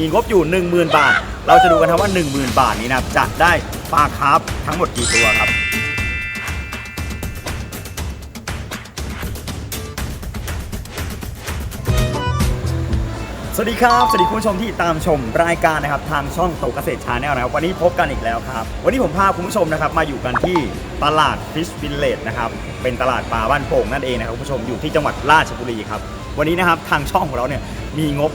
มีงบอยู่ 10,000 บาท เราจะดูกันครับว่า 10,000 บาทนี้นะครับจะได้ปลาคาร์ฟทั้งหมดกี่ตัวครับสวัสดีครับ สวัสดีคุณผู้ชมที่ตามชมรายการนะครับทางช่องโตเกษตรชาแนลนะครับวันนี้พบกันอีกแล้วครับ วันนี้ผมพาคุณผู้ชมนะครับมาอยู่กันที่ตลาดฟิชวิลเลจนะครับเป็นตลาดปลาบ้านโป่งนั่นเองนะครับคุณผู้ชมอยู่ที่จังหวัดราชบุรีครับวันนี้นะครับทางช่องของเราเนี่ยมีงบ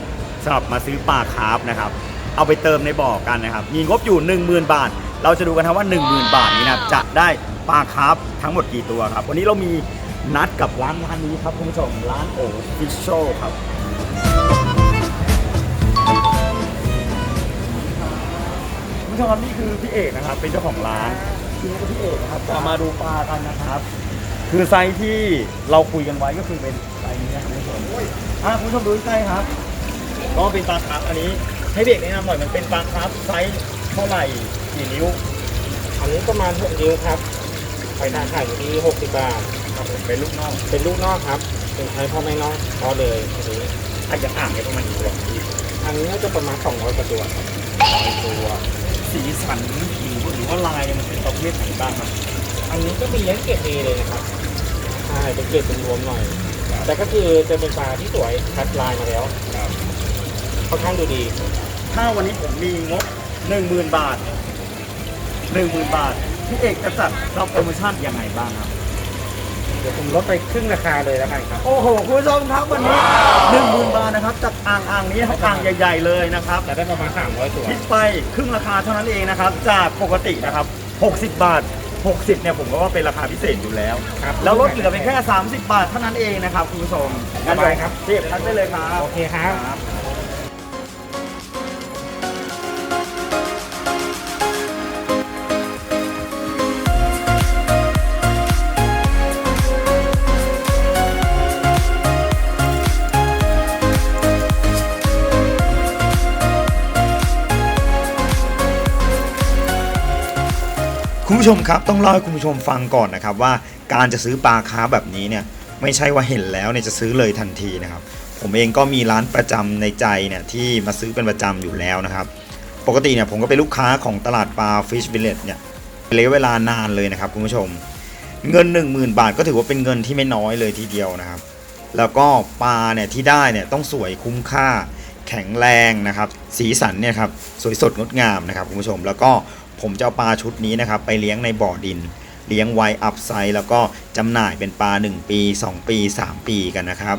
สำหรับมาซื้อปลาคาร์ฟนะครับ เอาไปเติมในบ่อกันนะครับ มีงบอยู่ 10,000 บาท เราจะดูกันครับว่า 10,000 บาทนี้นะครับจะได้ปลาคาร์ฟทั้งหมดกี่ตัวครับ วันนี้เรามีนัดกับร้านร้านนี้ครับคุณผู้ชมร้านโอฟิชโชครับคุณผู้ชมครับนี่คือพี่เอกนะครับ เป็นเจ้าของร้านพี่เอกกับพี่เอกนะครับจะมาดูปลากันนะครับ คือไซส์ที่เราคุยกันไว้ก็คือเป็นไซส์นี้นะครับคุณผู้ชมอะคุณผู้ชมดูใกล้ๆครับ ก็เป็นปลาคาร์ฟอันนี้ให้พี่เอกแนะนำหน่อยมันเป็นปลาคาร์ฟไซส์เท่าไหร่กี่นิ้วอันนี้ประมาณ6นิ้วครับไข่ดาวไข่อยู่ที่60บาทครับผมเป็นลูกน้องเป็นลูกนอกครับ เป็นใช้พ่อแม่นอกพอเลยอันนี้ถ้าจะอ่างเนี่ยประมาณกี่ตัวพี่อันนี้น่าจะประมาณ200กว่าตัวครับตัว สีสันผิวหรือว่าลายเนี่ยมันเป็นประเภทไหนบ้างครับอันนี้ก็มีเลี้ยงเกรดเอเลยนะครับใช่เป็นเกรดเป็นรวมหน่อย แต่ก็คือจะเป็นปลาที่สวยคัดลายมาแล้ว ค่อนข้างดูดี ถ้าวันนี้ผมมีงบหนึ่งหมื่นบาทหนึ่งหมื่นบาทพี่เอกจะจัดรับโปรโมชั่นยังไงบ้างครับ เดี๋ยวผมลดไปครึ่งราคาเลยแล้วกันครับ โอ้โหคุณผู้ชมครับวันนี้หนึ่งหมื่นบาทนะครับจากอ่างอ่างนี้นะครับอ่างใหญ่ ๆเลยนะครับจะได้ประมาณ300ตัวคิดไปครึ่งราคาเท่านั้นเองนะครับ จากปกตินะครับ 60 บาท 60เนี่ยผมก็ว่าเป็นราคาพิเศษอยู่แล้ว ครับ แล้วลดเหลือเป็นแค่ 30 บาทเท่านั้นเองนะครับคุณผู้ชมงั้นสบายครับพี่เอกทักได้เลยครับ โอเคครับ คุณผู้ชมครับต้องเล่าให้คุณผู้ชมฟังก่อนนะครับว่าการจะซื้อปลาคาร์ฟแบบนี้เนี่ยไม่ใช่ว่าเห็นแล้วเนี่ยจะซื้อเลยทันทีนะครับ ผมเองก็มีร้านประจำในใจเนี่ยที่มาซื้อเป็นประจำอยู่แล้วนะครับ ปกติเนี่ยผมก็เป็นลูกค้าของตลาดปลา Fish Village เนี่ยเป็นระยะเวลานานเลยนะครับคุณผู้ชม เงิน 10,000 บาทก็ถือว่าเป็นเงินที่ไม่น้อยเลยทีเดียวนะครับ แล้วก็ปลาเนี่ยที่ได้เนี่ยต้องสวยคุ้มค่าแข็งแรงนะครับ สีสันเนี่ยครับสวยสดงดงามนะครับคุณผู้ชม แล้วก็ ผมจะเอาปลาชุดนี้นะครับไปเลี้ยงในบ่อดิน เลี้ยงไว้อัพไซด์แล้วก็จำหน่ายเป็นปลา 1 ปี 2 ปี 3 ปีกันนะครับ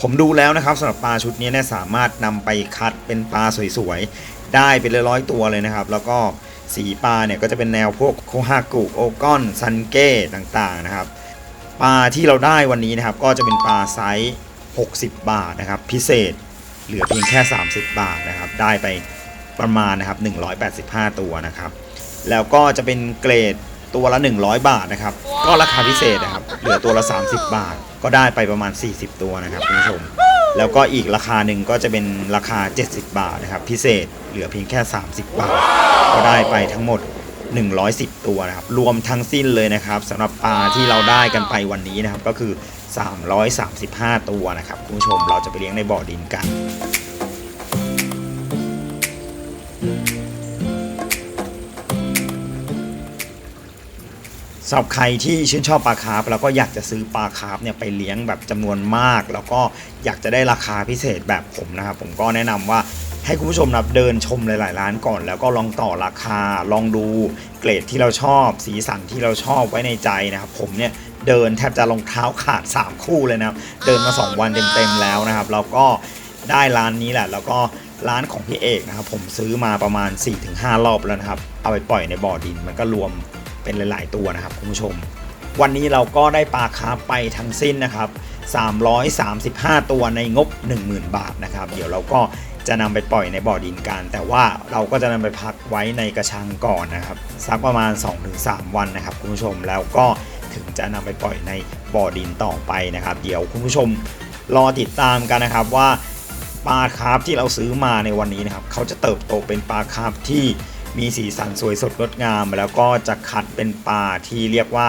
ผมดูแล้วนะครับสำหรับปลาชุดนี้เนี่ยสามารถนำไปคัดเป็นปลาสวยๆ ได้เป็นร้อยๆตัวเลยนะครับ แล้วก็สีปลาเนี่ยก็จะเป็นแนวพวกโคฮากุโอกอนซันเก้ต่างๆนะครับ ปลาที่เราได้วันนี้นะครับก็จะเป็นปลาไซส์ 60 บาทนะครับ พิเศษเหลือเพียงแค่ 30 บาทนะครับ ได้ไป ประมาณนะครับ 185 ตัวนะครับ แล้วก็จะเป็นเกรดตัวละ 100 บาทนะครับ ก็ราคาพิเศษนะครับ เหลือตัวละ 30 บาท ก็ได้ไปประมาณ 40 ตัวนะครับคุณผู้ชม แล้วก็อีกราคาหนึ่งก็จะเป็นราคา 70 บาทนะครับ พิเศษเหลือเพียงแค่ 30 บาท ก็ได้ไปทั้งหมด 110 ตัวนะครับ รวมทั้งสิ้นเลยนะครับสำหรับปลาที่เราได้กันไปวันนี้นะครับ ก็คือ 335 ตัวนะครับคุณผู้ชม เราจะไปเลี้ยงในบ่อดินกัน สำหรับใครที่ชื่นชอบปลาคาร์ฟแล้วก็อยากจะซื้อปลาคาร์ฟเนี่ยไปเลี้ยงแบบจำนวนมาก แล้วก็อยากจะได้ราคาพิเศษแบบผมนะครับผมก็แนะนำว่าให้คุณผู้ชมนะครับเดินชมหลาย ๆ ร้านก่อน แล้วก็ลองต่อราคาลองดูเกรดที่เราชอบ สีสันที่เราชอบไว้ในใจนะครับผมเนี่ยเดินแทบจะรองเท้าขาด 3 คู่เลยนะเดินมา 2 วันเต็ม ๆ แล้วนะครับแล้วก็ ได้ร้านนี้แหละ แล้วก็ร้านของพี่เอกนะครับ ผมซื้อมาประมาณ 4-5 รอบแล้วนะครับ เอาไปปล่อยในบ่อดิน มันก็รวมเป็นหลาย ๆ ตัวนะครับคุณผู้ชม วันนี้เราก็ได้ปลาคาร์ฟไปทั้งสิ้นนะครับ 335 ตัวในงบ 10,000 บาทนะครับ เดี๋ยวเราก็จะนำไปปล่อยในบ่อดินกัน แต่ว่าเราก็จะนำไปพักไว้ในกระชังก่อนนะครับสักประมาณ 2-3 วันนะครับ คุณผู้ชมแล้วก็ถึงจะนำไปปล่อยในบ่อดินต่อไปนะครับ เดี๋ยวคุณผู้ชมรอติดตามกันนะครับว่า ปลาคาร์ฟที่เราซื้อมาในวันนี้นะครับเขาจะเติบโตเป็นปลาคาร์ฟที่มีสีสันสวยสดงดงาม แล้วก็จะคัดเป็นปลาที่เรียกว่า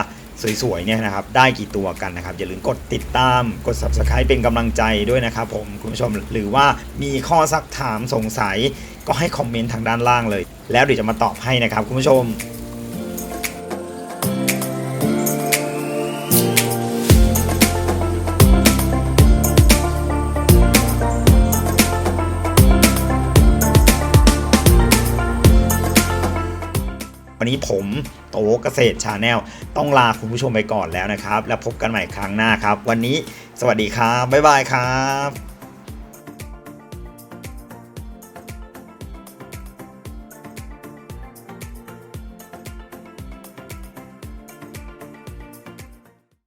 สวยๆเนี่ยนะครับได้กี่ตัวกันนะครับ อย่าลืมกดติดตามกด subscribe เป็นกำลังใจด้วยนะครับผมคุณผู้ชมหรือว่ามีข้อสักถามสงสัย ก็ให้คอมเมนต์ทางด้านล่างเลย แล้วเดี๋ยวจะมาตอบให้นะครับคุณผู้ชม วันนี้ผมโตเกษตรชาแนลต้องลาคุณผู้ชมไปก่อนแล้วนะครับ แล้วพบกันใหม่ครั้งหน้าครับ วันนี้สวัสดีครับ บ๊ายบายครับ